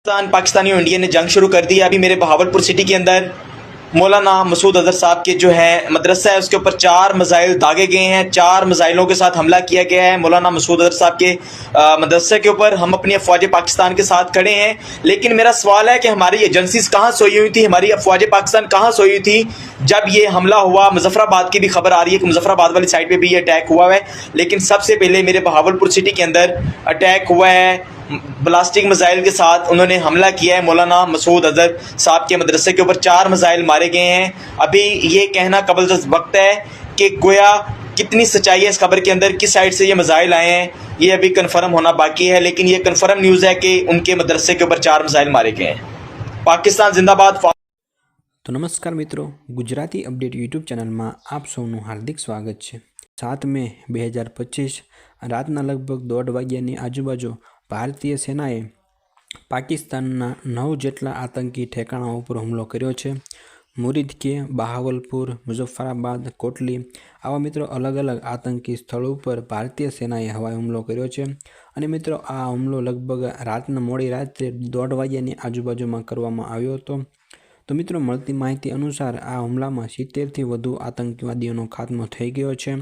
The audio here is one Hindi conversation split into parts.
पाकिस्तान, पाकिस्तानी और इंडिया ने जंग शुरू कर दी है। अभी मेरे बहावलपुर सिटी के अंदर मौलाना मसूद अजहर साहब के जो है मदरसा है, उसके ऊपर चार मज़ाइल दागे गए हैं। चार मज़ाइलों के साथ हमला किया गया है मौलाना मसूद अजहर साहब के मदरसे के ऊपर। हम अपनी अफवाज पाकिस्तान के साथ खड़े हैं। लेकिन मेरा सवाल है कि हमारी एजेंसीज कहाँ सोई हुई थी? हमारी अफवाज पाकिस्तान कहाँ सोई हुई थी? जब ये हमला हुआ, मुजफ्फराबाद की भी खबर आ रही है कि मुजफ्फराबाद वाली साइड पे भी ये अटैक हुआ है। लेकिन सबसे पहले मेरे बहावलपुर सिटी के अंदर अटैक हुआ है। ब्लास्टिक मिसाइल के साथ उन्होंने हमला किया है मौलाना मसूद अजहर साहब के मदरसे के ऊपर चार मिसाइल मारे गए हैं अभी ये कहना कबल वक्त है कि गोया कितनी सच्चाई है इस खबर के अंदर किस साइड से ये मिसाइल आए हैं ये अभी कन्फर्म होना बाकी है लेकिन ये कन्फर्म न्यूज़ है कि उनके मदरसे के ऊपर चार मिसाइल मारे गए हैं પાકિસ્તાન જિંદાબાદ તો નમસ્કાર મિત્રો ગુજરાતી અપડેટ યુટ્યુબ ચેનલમાં આપ સૌનું હાર્દિક સ્વાગત છે સાત મે બે હજાર પચીસ રાતના લગભગ દોઢ વાગ્યાની આજુબાજુ ભારતીય સેનાએ પાકિસ્તાનના નવ જેટલા આતંકી ઠેકાણા ઉપર હુમલો કર્યો છે. મુરીદ કે બહાવલપુર, મુઝફ્ફરાબાદ, કોટલી આવા મિત્રો અલગ અલગ આતંકી સ્થળો ઉપર ભારતીય સેનાએ હવાઈ હુમલો કર્યો છે. અને મિત્રો, આ હુમલો લગભગ રાતના મોડી રાત્રે દોઢ વાગ્યાની આજુબાજુમાં કરવામાં આવ્યો હતો. તો મિત્રો, મળતી માહિતી અનુસાર આ હુમલામાં સિત્તેરથી વધુ આતંકવાદીઓનો ખાત્મો થઈ ગયો છે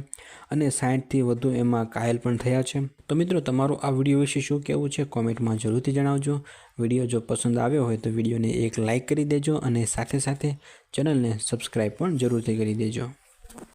અને સાઠથી વધુ એમાં ઘાયલ પણ થયા છે. તો મિત્રો, તમારું આ વીડિયો વિશે શું કહેવું છે કોમેન્ટમાં જરૂરથી જણાવજો. વીડિયો જો પસંદ આવ્યો હોય તો વિડીયોને એક લાઇક કરી દેજો અને સાથે સાથે ચેનલને સબસ્ક્રાઈબ પણ જરૂરથી કરી દેજો.